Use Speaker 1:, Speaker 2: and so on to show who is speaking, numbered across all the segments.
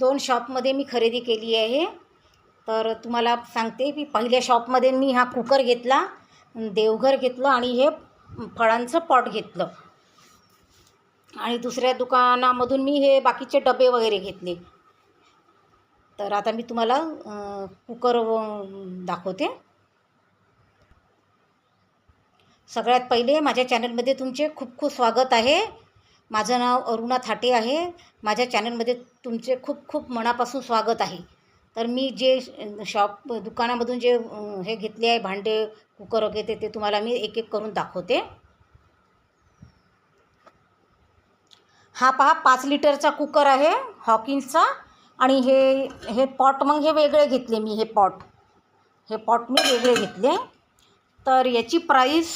Speaker 1: दोन शॉपमध्ये मी खरेदी केली आहे. तर तुम्हाला सांगते की पहिल्या शॉपमध्ये मी हा कुकर घेतला देवघर घेतलं आणि हे फळांचं पॉट घेतलं. आणि दुसऱ्या दुकानामधून मी हे बाकीचे डबे वगैरे घेतले. तर आता मी तुम्हाला कुकर दाखवते. सगळ्यात पहिले माझ्या चॅनलमध्ये तुमचे खूप खूप स्वागत आहे. माझं नाव अरुणा थाटे आहे. माझ्या चॅनलमध्ये तुमचे खूप खूप मनापासून स्वागत आहे. तर मी जे शॉप दुकानामधून जे हे घेतले आहे भांडे कुकर वगैरे ते तुम्हाला मी एक एक करून दाखवते. हा पहा पाच लिटरचा कुकर आहे हॉकिन्सचा. आणि हे हे पॉट मग हे वेगळे घेतले मी हे पॉट. हे पॉट मी वेगळे घेतले. तर याची प्राईस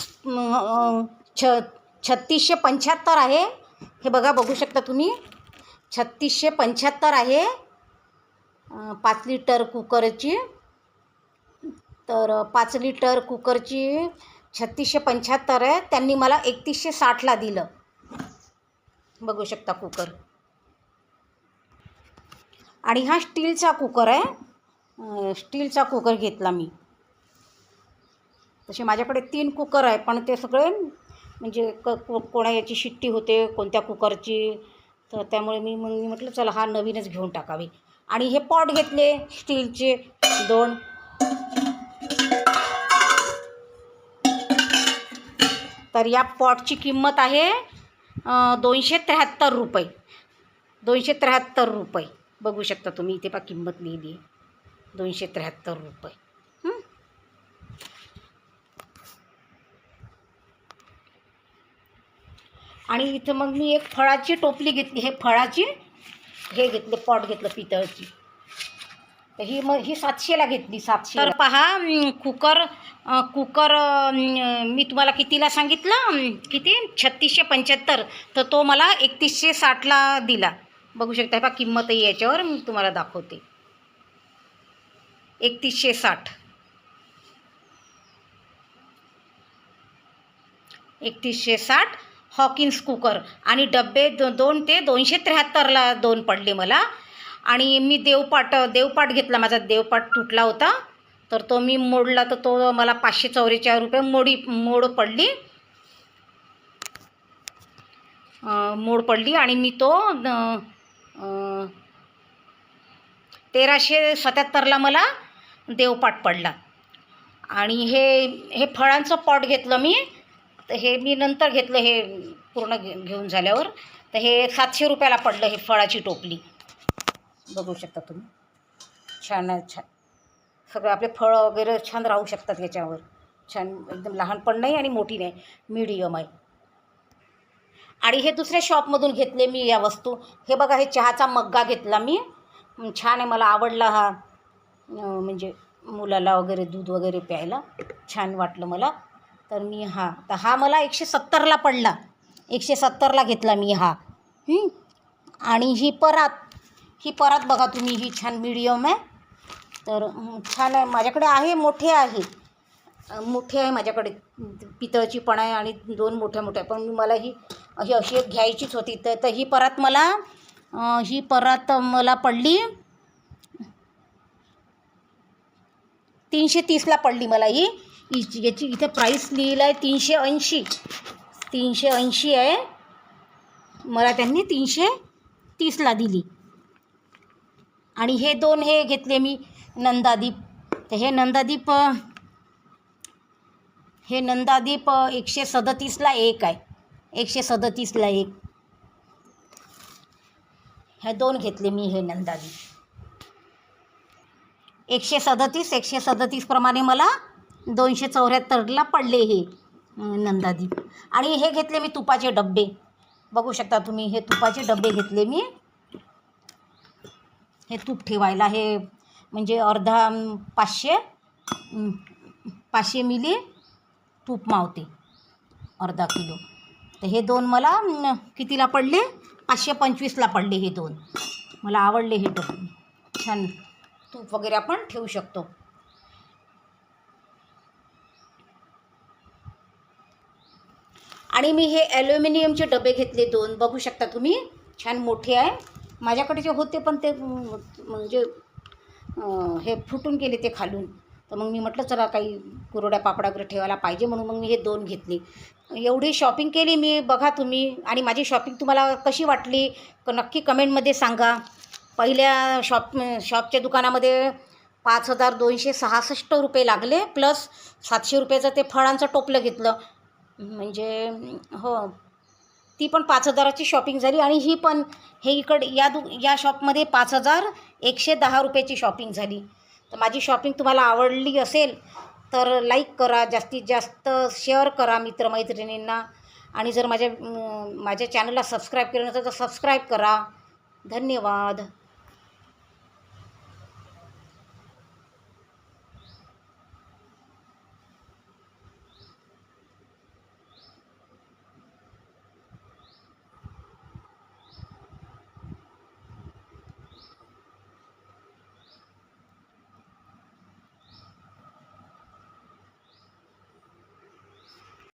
Speaker 1: छ छत्तीसशे पंच्याहत्तर आहे. हे बघा बघू शकता तुम्ही. छत्तीसशे पंच्याहत्तर आहे. पाच लिटर कुकरची. तर पाच लिटर कुकरची छत्तीसशे पंच्याहत्तर आहे. त्यांनी मला एकतीसशे साठला दिलं. बघू शकता कुकर. आणि हा स्टीलचा कुकर आहे. स्टीलचा कुकर घेतला मी. तसे माझ्याकडे तीन कुकर आहे पण ते सगळे म्हणजे क कोणा याची शिट्टी होते कोणत्या कुकरची तर त्यामुळे मी मग मी म्हटलं चला हा नवीनच घेऊन टाकावे. आणि हे पॉट घेतले स्टीलचे दोन. तर या पॉटची किंमत आहे दोनशे त्र्याहत्तर रुपये. दोनशे त्र्याहत्तर रुपये. बघू शकता तुम्ही इथे पा किंमत लिहिली दोनशे त्र्याहत्तर रुपये हं? आणि इथं मग मी एक फळाची टोपली घेतली. हे फळाची हे घेतले पॉट घेतलं पितळची. तर ही मग ही सातशेला घेतली सातशे. तर पहा कुकर कुकर मी तुम्हाला कितीला सांगितलं? किती? छत्तीसशे पंच्याहत्तर. तर तो मला एकतीसशे साठला दिला. बघू शकता पहा किंमतही याच्यावर मी तुम्हाला दाखवते. एकतीसशे साठ. एकतीसशे साठ. हॉकिन्स कुकर आणि डब्बे दो दोन ते दोनशे त्र्याहत्तरला दोन पडले मला. आणि मी देवपाट देवपाट घेतला. माझा देवपाट तुटला होता. तर तो मी मोडला. तर तो मला पाचशे चौवेचाळीस रुपये मोडी मोड पडली. मोड पडली. आणि मी तो तेराशे सत्याहत्तरला मला देवपाट पडला. आणि हे हे फळांचं पॉट घेतलं मी. तर हे मी नंतर घेतलं हे पूर्ण घे घेऊन झाल्यावर. तर हे सातशे रुपयाला पडलं हे फळाची टोपली. बघू शकता तुम्ही. छान आहे छान. सगळं आपले फळं वगैरे छान राहू शकतात याच्यावर. छान एकदम लहान पण नाही आणि मोठी नाही. मीडियम आहे. आणि हे दुसऱ्या शॉपमधून घेतले मी या वस्तू. हे बघा हे चहाचा मग्गा घेतला मी. छान आहे. मला आवडला हा. म्हणजे मुलाला वगैरे दूध वगैरे प्यायला. छान वाटलं मला. तर मी हा. तर हा मला एकशे सत्तरला पडला. एकशे सत्तरला घेतला मी हा. आणि ही परात ही परात बघा तुम्ही ही छान मिडियम आहे. तर छान आहे. माझ्याकडे आहे मोठे आहे. मोठे आहे माझ्याकडे. पितळची पण आहे आणि दोन मोठ्या मोठ्या. पण मला ही अशी अशी एक घ्यायचीच होती. तर तर ही परात मला ही परात मला पडली. तीनशे तीसला पडली मला ही. याची इथे प्राईस लिहिलं आहे तीनशे ऐंशी. तीनशे ऐंशी आहे. मला त्यांनी तीनशे तीसला दिली. आणि हे दोन हे घेतले मी नंदादीप. तर हे नंदादीप हे नंदादीप एकशे सदतीसला एक आहे. एकशे सदतीसला एक. हे दोन घेतले मी हे नंदादीप. एकशे सदतीस एकशे सदतीसप्रमाणे मला दोनशे चौऱ्याहत्तरला पडले हे नंदादीप. आणि हे घेतले मी तुपाचे डब्बे बघू शकता तुम्ही हे तुपाचे डब्बे घेतले मी. हे तूप ठेवायला हे म्हणजे अर्धा पाचशे पाचशे मिली तूप मावते अर्धा किलो. तर हे दोन मला कितीला पडले? पाचशे पंचवीसला पडले हे दोन. मला आवडले हे डब्बे छान तूप वगैरे आपण ठेवू शकतो. आणि मी हे ॲल्युमिनियमचे डबे घेतले दोन. बघू शकता तुम्ही. छान मोठे आहे. माझ्याकडे जे होते पण ते म्हणजे हे फुटून गेले ते खालून. तर मग मी म्हटलं चला काही कुरड्या पापडा वगैरे ठेवायला पाहिजे. म्हणून मग मी हे दोन घेतले. एवढी शॉपिंग केली मी. बघा तुम्ही. आणि माझी शॉपिंग तुम्हाला कशी वाटली? नक्की कमेंटमध्ये सांगा. पहिल्या शॉप शॉपच्या दुकानामध्ये पाच हजार दोनशे सहासष्ट रुपये लागले. प्लस सातशे रुपयाचं ते फळांचं टोपलं घेतलं. म्हणजे हो. ती पण पाच हजाराची शॉपिंग झाली आणि ही पण हे इकड या दु या शॉपमध्ये पाच हजार एकशे दहा रुपयाची शॉपिंग झाली. तर माझी शॉपिंग तुम्हाला आवडली असेल तर लाईक करा जास्तीत जास्त शेअर करा मित्रमैत्रिणींना. आणि जर माझ्या माझ्या चॅनलला सबस्क्राईब केलं नसेल तर सबस्क्राईब करा. धन्यवाद.